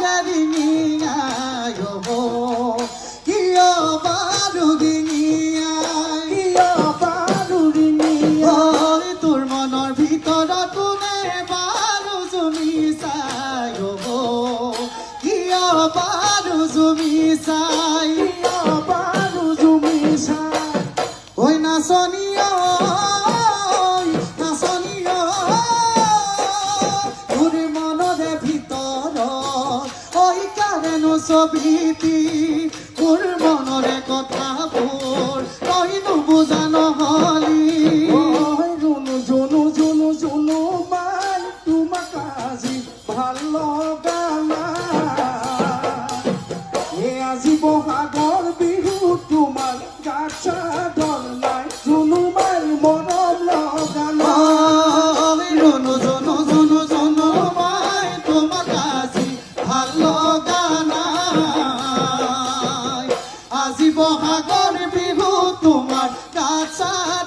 গেৰিঙিয়াই হ'ব কিয় বাৰু ডিঙিয়াই কিয় ঐ তোৰ মনৰ ভিতৰত কোনে বাৰু জুমি চাই হ'ব কিয় বাৰু জুমি চাই কিয় বাৰু জুমি চাই ঐ নাচনী ঐ কাৰেনো ছবিটি? মোৰ মনৰে কথাবোৰ তই নুবুজা নহলি ঐ জোনো জুনু জুনু জুনু মাই তোমাক আজি ভালো লগা আজি বহাগৰ তোমার তোমাৰ